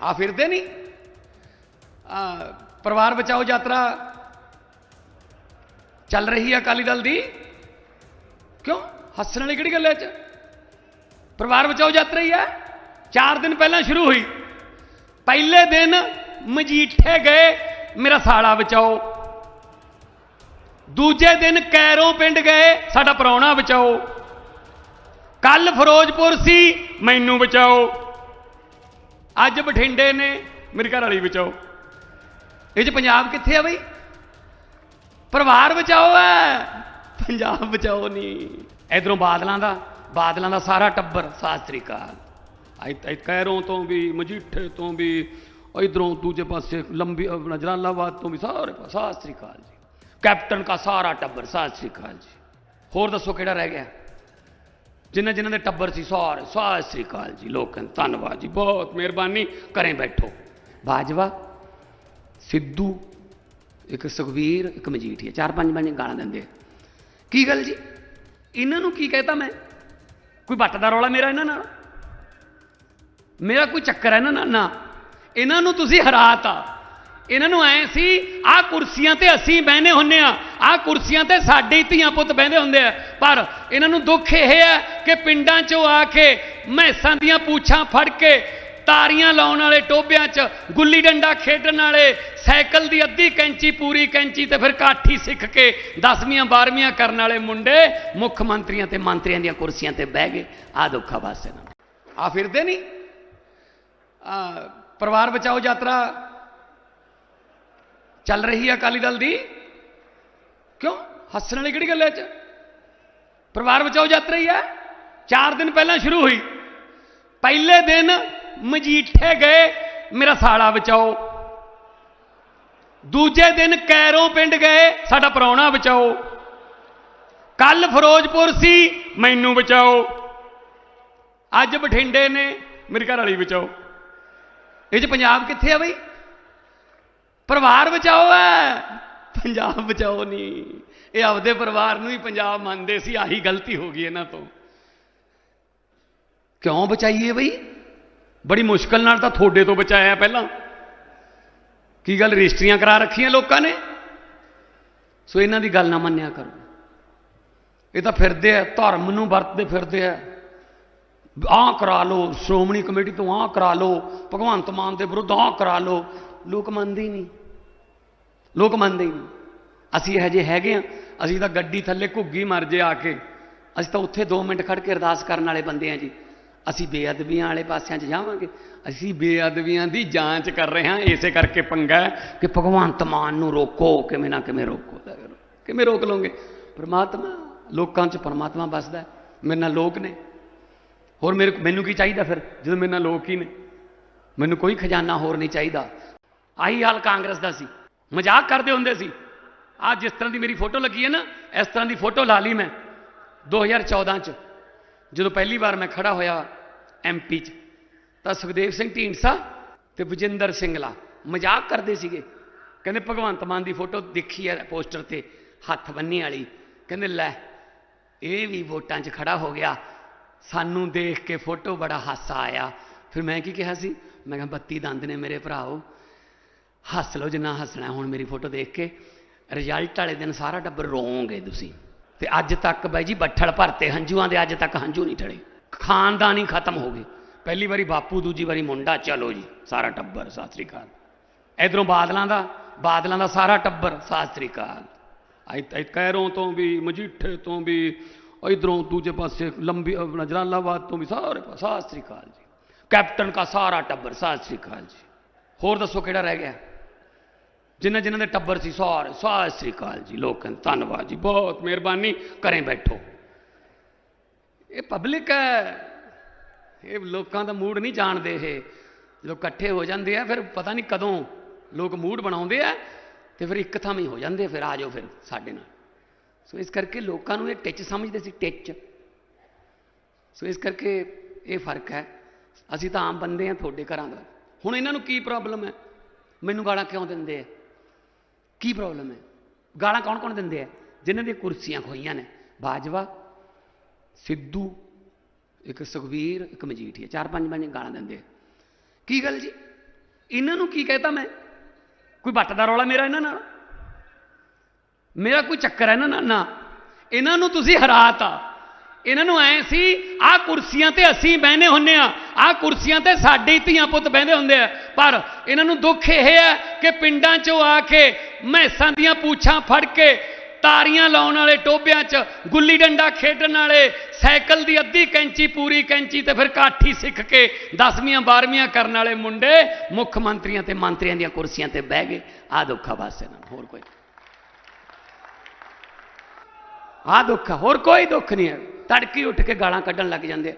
ਆ ਫਿਰਦੇ ਨਹੀਂ ਆ, ਪਰਿਵਾਰ ਬਚਾਓ ਯਾਤਰਾ ਚੱਲ ਰਹੀ ਹੈ ਅਕਾਲੀ ਦਲ ਦੀ। ਕਿਉਂ? ਹੱਸਣ ਵਾਲੀ ਕਿਹੜੀ ਗੱਲ ਹੈ ਚ? ਪਰਿਵਾਰ ਬਚਾਓ ਯਾਤਰਾ ਹੀ ਹੈ 4 ਦਿਨ ਪਹਿਲਾਂ ਸ਼ੁਰੂ ਹੋਈ। ਪਹਿਲੇ ਦਿਨ ਮਜੀਠੇ ਗਏ, ਮੇਰਾ ਸਾਲਾ ਬਚਾਓ। ਦੂਜੇ ਦਿਨ ਕੈਰੋਂ ਪਿੰਡ ਗਏ, ਸਾਡਾ ਪ੍ਰਾਹੁਣਾ ਬਚਾਓ। ਕੱਲ ਫਿਰੋਜ਼ਪੁਰ ਸੀ, ਮੈਨੂੰ ਬਚਾਓ। ਅੱਜ ਬਠਿੰਡੇ ਨੇ ਮੇਰੀ ਘਰ ਵਾਲੀ ਬਚਾਓ। ਇਹ ਚ ਪੰਜਾਬ ਕਿੱਥੇ ਆ ਬਈ? ਪਰਿਵਾਰ ਬਚਾਓ ਹੈ ਪੰਜਾਬ ਬਚਾਓ ਨਹੀਂ ਇਧਰੋਂ ਬਾਦਲਾਂ ਦਾ ਬਾਦਲਾਂ ਦਾ ਸਾਰਾ ਟੱਬਰ, ਸਤਿ ਸ੍ਰੀ ਅਕਾਲ। ਕੈਰੋਂ ਤੋਂ ਵੀ, ਮਜੀਠੇ ਤੋਂ ਵੀ, ਇਧਰੋਂ ਦੂਜੇ ਪਾਸੇ ਲੰਬੀ, ਆਪਣਾ ਜਲਾਲਾਬਾਦ ਤੋਂ ਵੀ ਸਾਰੇ ਪਾਸੇ, ਸਤਿ ਸ੍ਰੀ ਅਕਾਲ ਜੀ। ਕੈਪਟਨ ਦਾ ਸਾਰਾ ਟੱਬਰ, ਸਤਿ ਸ੍ਰੀ ਅਕਾਲ ਜੀ। ਹੋਰ ਦੱਸੋ ਕਿਹੜਾ ਰਹਿ ਗਿਆ? ਜਿਨ੍ਹਾਂ ਜਿਨ੍ਹਾਂ ਦੇ ਟੱਬਰ ਸੀ, ਸਾਰੇ, ਸਤਿ ਸ੍ਰੀ ਅਕਾਲ ਜੀ, ਲੋਕਾਂ ਧੰਨਵਾਦ ਜੀ, ਬਹੁਤ ਮਿਹਰਬਾਨੀ, ਘਰੇ ਬੈਠੋ। ਬਾਜਵਾ, ਸਿੱਧੂ, ਇੱਕ ਸੁਖਵੀਰ ਇੱਕ ਮਜੀਠੀਆ, ਚਾਰ ਪੰਜ ਪੰਜ ਗਾਲਾਂ ਦਿੰਦੇ ਕੀ ਗੱਲ ਜੀ? ਇਹਨਾਂ ਨੂੰ ਕੀ ਕਹਿਤਾ ਮੈਂ? ਕੋਈ ਵੱਟ ਦਾ ਰੌਲਾ ਮੇਰਾ ਇਹਨਾਂ ਨਾਲ? ਮੇਰਾ ਕੋਈ ਚੱਕਰ ਹੈ ਇਹਨਾਂ ਨਾ। ਇਹਨਾਂ ਨੂੰ ਤੁਸੀਂ ਹਰਾਤਾ। ਇਹਨਾਂ ਨੂੰ ਐ ਸੀ ਆਹ ਕੁਰਸੀਆਂ ਤੇ ਅਸੀਂ ਬਹਿਨੇ ਹੁੰਨੇ ਆ ਆਹ ਕੁਰਸੀਆਂ ਤੇ ਸਾਡੇ ਧੀਆਂ ਪੁੱਤ ਬਹਿੰਦੇ ਹੁੰਦੇ ਆ। ਪਰ ਇਹਨਾਂ ਨੂੰ ਦੁੱਖ ਇਹ ਹੈ ਕਿ ਪਿੰਡਾਂ 'ਚੋਂ ਆ ਕੇ ਮੈਸਾਂ ਦੀਆਂ ਪੂਛਾਂ ਫੜ ਕੇ ਤਾਰੀਆਂ ਲਾਉਣ ਵਾਲੇ ਟੋਬਿਆਂ 'ਚ ਗੁੱਲੀ ਡੰਡਾ ਖੇਡਣ ਵਾਲੇ ਸਾਈਕਲ ਦੀ ਅੱਧੀ ਕੈਂਚੀ, ਪੂਰੀ ਕੈਂਚੀ ਤੇ ਫਿਰ ਕਾਠੀ ਸਿੱਖ ਕੇ 10ਵੀਆਂ 12ਵੀਆਂ ਕਰਨ ਵਾਲੇ ਮੁੰਡੇ ਮੁੱਖ ਮੰਤਰੀਆਂ ਤੇ ਮੰਤਰੀਆਂ ਦੀਆਂ ਕੁਰਸੀਆਂ ਤੇ ਬਹਿ ਗਏ। ਆ ਦੁੱਖਾ ਬਸ ਇਹਨਾਂ ਨੂੰ ਆ ਫਿਰਦੇ ਨਹੀਂ ਆ ਪਰਿਵਾਰ ਬਚਾਓ ਯਾਤਰਾ ਚੱਲ ਰਹੀ ਹੈ ਅਕਾਲੀ ਦਲ ਦੀ? ਕਿਉਂ? ਹੱਸਣ ਵਾਲੀ ਕਿਹੜੀ ਗੱਲ ਹੈ ਚ? ਪਰਿਵਾਰ ਬਚਾਓ ਯਾਤਰਾ ਹੀ ਹੈ। 4 ਦਿਨ ਪਹਿਲਾਂ ਸ਼ੁਰੂ ਹੋਈ। ਪਹਿਲੇ ਦਿਨ ਮਜੀਠੇ ਗਏ, ਮੇਰਾ ਸਾਲਾ ਬਚਾਓ। ਦੂਜੇ ਦਿਨ ਕੈਰੋਂ ਪਿੰਡ ਗਏ, ਸਾਡਾ ਪ੍ਰਾਹੁਣਾ ਬਚਾਓ। ਕੱਲ ਫਿਰੋਜ਼ਪੁਰ ਸੀ, ਮੈਨੂੰ ਬਚਾਓ। ਅੱਜ ਬਠਿੰਡੇ ਨੇ, ਮੇਰੇ ਘਰ ਵਾਲੀ ਬਚਾਓ। ਇਹ ਚ ਪੰਜਾਬ ਕਿੱਥੇ ਆ ਬਈ? ਪਰਿਵਾਰ ਬਚਾਓ ਹੈ ਪੰਜਾਬ ਬਚਾਓ ਨਹੀਂ ਇਹ ਆਪਦੇ ਪਰਿਵਾਰ ਨੂੰ ਹੀ ਪੰਜਾਬ ਮੰਨਦੇ ਸੀ, ਆਹੀ ਗਲਤੀ ਹੋ ਗਈ ਇਹਨਾਂ ਤੋਂ। ਕਿਉਂ ਬਚਾਈਏ ਬਈ? ਬੜੀ ਮੁਸ਼ਕਲ ਨਾਲ ਤਾਂ ਤੁਹਾਡੇ ਤੋਂ ਬਚਾਇਆ ਪਹਿਲਾਂ। ਕੀ ਗੱਲ ਰਜਿਸਟਰੀਆਂ ਕਰਾ ਰੱਖੀਆਂ ਲੋਕਾਂ ਨੇ? ਸੋ ਇਹਨਾਂ ਦੀ ਗੱਲ ਨਾ ਮੰਨਿਆ ਕਰੋ। ਇਹ ਤਾਂ ਫਿਰਦੇ ਆ, ਧਰਮ ਨੂੰ ਵਰਤਦੇ ਫਿਰਦੇ ਆ। ਆਹ ਕਰਾ ਲਓ, ਸ਼੍ਰੋਮਣੀ ਕਮੇਟੀ ਤੋਂ ਆਹ ਕਰਾ ਲਓ, ਭਗਵੰਤ ਮਾਨ ਦੇ ਵਿਰੁੱਧ ਆਹ ਕਰਾ ਲਓ। ਲੋਕ ਮੰਨਦੇ ਹੀ ਨਹੀਂ। ਲੋਕ ਮੰਨਦੇ ਹੀ ਨਹੀਂ। ਅਸੀਂ ਇਹ ਜੇ ਹੈਗੇ ਆ ਅਸੀਂ ਤਾਂ ਗੱਡੀ ਥੱਲੇ ਘੁੱਗੀ ਮਰ ਜੇ ਆ ਕੇ। ਅਸੀਂ ਤਾਂ ਉੱਥੇ 2 ਮਿੰਟ ਖੜ ਕੇ ਅਰਦਾਸ ਕਰਨ ਵਾਲੇ ਬੰਦੇ ਆ ਜੀ। ਅਸੀਂ ਬੇਅਦਬੀਆਂ ਵਾਲੇ ਪਾਸਿਆਂ 'ਚ ਜਾਵਾਂਗੇ। ਅਸੀਂ ਬੇਅਦਬੀਆਂ ਦੀ ਜਾਂਚ ਕਰ ਰਹੇ ਹਾਂ। ਇਸੇ ਕਰਕੇ ਪੰਗਾ ਕਿ ਭਗਵੰਤ ਮਾਨ ਨੂੰ ਰੋਕੋ, ਕਿਵੇਂ ਨਾ ਕਿਵੇਂ ਰੋਕੋ। ਕਿਵੇਂ ਰੋਕ ਲਓਗੇ? ਪਰਮਾਤਮਾ, ਲੋਕਾਂ 'ਚ ਪਰਮਾਤਮਾ ਵੱਸਦਾ ਮੇਰੇ ਨਾਲ ਲੋਕ ਨੇ। ਹੋਰ ਮੇਰੇ ਮੈਨੂੰ ਕੀ ਚਾਹੀਦਾ ਫਿਰ, ਜਦੋਂ ਮੇਰੇ ਨਾਲ ਲੋਕ ਹੀ ਨੇ? ਮੈਨੂੰ ਕੋਈ ਖਜ਼ਾਨਾ ਹੋਰ ਨਹੀਂ ਚਾਹੀਦਾ। ਆਹੀ ਹਾਲ ਕਾਂਗਰਸ ਦਾ ਸੀ। ਮਜ਼ਾਕ ਕਰਦੇ ਹੁੰਦੇ ਸੀ। ਆ ਜਿਸ ਤਰ੍ਹਾਂ ਦੀ ਮੇਰੀ ਫੋਟੋ ਲੱਗੀ ਹੈ ਨਾ, ਇਸ ਤਰ੍ਹਾਂ ਦੀ ਫੋਟੋ ਲਾ ਲਈ ਮੈਂ 2014 ਚ। ਜਦੋਂ ਪਹਿਲੀ ਵਾਰ ਮੈਂ ਖੜਾ ਹੋਇਆ ਐਮਪੀ ਚ, ਤਾਂ ਸੁਖਦੇਵ ਸਿੰਘ ਢੀਂਡਸਾ ਤੇ ਵਜਿੰਦਰ ਸਿੰਘਲਾ ਮਜ਼ਾਕ ਕਰਦੇ ਸੀਗੇ। ਕਹਿੰਦੇ, ਭਗਵੰਤ ਮਾਨ ਦੀ ਫੋਟੋ ਦੇਖੀ ਹੈ ਪੋਸਟਰ ਤੇ, ਹੱਥ ਬੰਨੇ ਵਾਲੀ। ਕਹਿੰਦੇ, ਲੈ, ਇਹ ਵੀ ਵੋਟਾਂ 'ਚ ਖੜਾ ਹੋ ਗਿਆ। ਸਾਨੂੰ ਦੇਖ ਕੇ ਫੋਟੋ ਬੜਾ ਹਾਸਾ ਆਇਆ। ਫਿਰ ਮੈਂ ਕੀ ਕਿਹਾ ਸੀ? ਮੈਂ ਕਿਹਾ, ਬੱਤੀ ਦੰਦ ਨੇ ਮੇਰੇ ਭਰਾਓ ਹੱਸ ਲਓ ਜਿੰਨਾ ਹੱਸਣਾ ਹੁਣ ਮੇਰੀ ਫੋਟੋ ਦੇਖ ਕੇ ਰਿਜ਼ਲਟ ਵਾਲੇ ਦਿਨ ਸਾਰਾ ਟੱਬਰ ਰੋਵੋਗੇ ਤੁਸੀਂ। ਤੇ ਅੱਜ ਤੱਕ ਬਾਈ ਜੀ ਬੱਠਲ ਭਰਤੇ, ਹੰਝੂਆਂ ਦੇ ਅੱਜ ਤੱਕ ਹੰਝੂ ਨਹੀਂ ਠੜੇ। ਖਾਨਦਾਨ ਹੀ ਖਤਮ ਹੋ ਗਏ। ਪਹਿਲੀ ਵਾਰੀ ਬਾਪੂ, ਦੂਜੀ ਵਾਰੀ ਮੁੰਡਾ, ਚਲੋ ਜੀ, ਸਾਰਾ ਟੱਬਰ, ਸਤਿ ਸ੍ਰੀ ਅਕਾਲ। ਇਧਰੋਂ ਬਾਦਲਾਂ ਦਾ ਬਾਦਲਾਂ ਦਾ ਸਾਰਾ ਟੱਬਰ, ਸਤਿ ਸ੍ਰੀ ਅਕਾਲ। ਇੱਥੇ ਕੈਰੋਂ ਤੋਂ ਵੀ, ਮਜੀਠੇ ਤੋਂ ਵੀ, ਇਧਰੋਂ ਦੂਜੇ ਪਾਸੇ ਲੰਬੀ, ਆਪਣਾ ਤੋਂ ਵੀ ਸਾਰੇ ਸਤਿ ਸ੍ਰੀ ਅਕਾਲ ਜੀ। ਕੈਪਟਨ ਦਾ ਸਾਰਾ ਟੱਬਰ, ਸਤਿ ਸ੍ਰੀ ਅਕਾਲ ਜੀ। ਹੋਰ ਦੱਸੋ ਕਿਹੜਾ ਰਹਿ ਗਿਆ? ਜਿਨ੍ਹਾਂ ਜਿਨ੍ਹਾਂ ਦੇ ਟੱਬਰ ਸੀ ਸਾਰੇ, ਸਤਿ ਸ੍ਰੀ ਅਕਾਲ ਜੀ, ਲੋਕਾਂ ਧੰਨਵਾਦ ਜੀ, ਬਹੁਤ ਮਿਹਰਬਾਨੀ, ਘਰੇ ਬੈਠੋ। ਇਹ ਪਬਲਿਕ ਹੈ। ਇਹ ਲੋਕਾਂ ਦਾ ਮੂਡ ਨਹੀਂ ਜਾਣਦੇ ਇਹ। ਜਦੋਂ ਇਕੱਠੇ ਹੋ ਜਾਂਦੇ ਆ, ਫਿਰ ਪਤਾ ਨਹੀਂ ਕਦੋਂ ਲੋਕ ਮੂਡ ਬਣਾਉਂਦੇ ਆ ਤੇ ਫਿਰ ਇੱਕ ਥਾਂ ਹੀ ਹੋ ਜਾਂਦੇ ਫਿਰ ਆ ਜਾਓ ਫਿਰ ਸਾਡੇ ਨਾਲ। ਸੋ ਇਸ ਕਰਕੇ ਲੋਕਾਂ ਨੂੰ ਇਹ ਟਿੱਚ ਸਮਝਦੇ ਸੀ, ਟਿੱਚ। ਸੋ ਇਸ ਕਰਕੇ ਇਹ ਫ਼ਰਕ ਹੈ। ਅਸੀਂ ਤਾਂ ਆਮ ਬੰਦੇ ਆ ਤੁਹਾਡੇ ਘਰਾਂ ਦਾ। ਹੁਣ ਇਹਨਾਂ ਨੂੰ ਕੀ ਪ੍ਰੋਬਲਮ ਹੈ? ਮੈਨੂੰ ਗਾਲਾਂ ਕਿਉਂ ਦਿੰਦੇ ਆ? ਕੀ ਪ੍ਰੋਬਲਮ ਹੈ? ਗਾਲਾਂ ਕੌਣ ਕੌਣ ਦਿੰਦੇ ਆ? ਜਿਨ੍ਹਾਂ ਦੀਆਂ ਕੁਰਸੀਆਂ ਖੋਈਆਂ ਨੇ। ਬਾਜਵਾ, ਸਿੱਧੂ, ਇੱਕ ਸੁਖਵੀਰ, ਇੱਕ ਮਜੀਠੀਆ। ਚਾਰ ਪੰਜ ਪੰਜ ਗਾਲਾਂ ਦਿੰਦੇ ਕੀ ਗੱਲ ਜੀ? ਇਹਨਾਂ ਨੂੰ ਕੀ ਕਹਿਤਾ ਮੈਂ? ਕੋਈ ਵੱਟ ਦਾ ਰੌਲਾ ਮੇਰਾ ਇਹਨਾਂ ਨਾਲ? ਮੇਰਾ ਕੋਈ ਚੱਕਰ ਹੈ ਇਹਨਾਂ ਨਾਲ? ਨਾ। ਇਹਨਾਂ ਨੂੰ ਤੁਸੀਂ ਹਰਾਤਾ। ਇਹਨਾਂ ਨੂੰ ਐ ਸੀ, ਆਹ ਕੁਰਸੀਆਂ ਤੇ ਅਸੀਂ ਬਹਿਨੇ ਹੁੰਨੇ ਆ ਆਹ ਕੁਰਸੀਆਂ ਤੇ ਸਾਡੇ ਹੀ ਧੀਆਂ ਪੁੱਤ ਬਹਿੰਦੇ ਹੁੰਦੇ ਆ। ਪਰ ਇਹਨਾਂ ਨੂੰ ਦੁੱਖ ਇਹ ਹੈ ਕਿ ਪਿੰਡਾਂ 'ਚੋਂ ਆ ਕੇ ਮੈਸਾਂ ਦੀਆਂ ਪੂਛਾਂ ਫੜ ਕੇ ਤਾਰੀਆਂ ਲਾਉਣ ਵਾਲੇ ਟੋਬਿਆਂ 'ਚ ਗੁੱਲੀ ਡੰਡਾ ਖੇਡਣ ਵਾਲੇ ਸਾਈਕਲ ਦੀ ਅੱਧੀ ਕੈਂਚੀ, ਪੂਰੀ ਕੈਂਚੀ ਤੇ ਫਿਰ ਕਾਠੀ ਸਿੱਖ ਕੇ 10ਵੀਆਂ 12ਵੀਆਂ ਕਰਨ ਵਾਲੇ ਮੁੰਡੇ ਮੁੱਖ ਮੰਤਰੀਆਂ ਤੇ ਮੰਤਰੀਆਂ ਦੀਆਂ ਕੁਰਸੀਆਂ ਤੇ ਬਹਿ ਗਏ। ਆ ਦੁੱਖਾ ਬਸ ਇਹਨਾਂ ਨੂੰ, ਹੋਰ ਕੋਈ। ਆ ਦੁੱਖ ਹੋਰ ਕੋਈ ਦੁੱਖ ਨਹੀਂ ਹੈ ਤੜਕੀ ਉੱਠ ਕੇ ਗਾਲਾਂ ਕੱਢਣ ਲੱਗ ਜਾਂਦੇ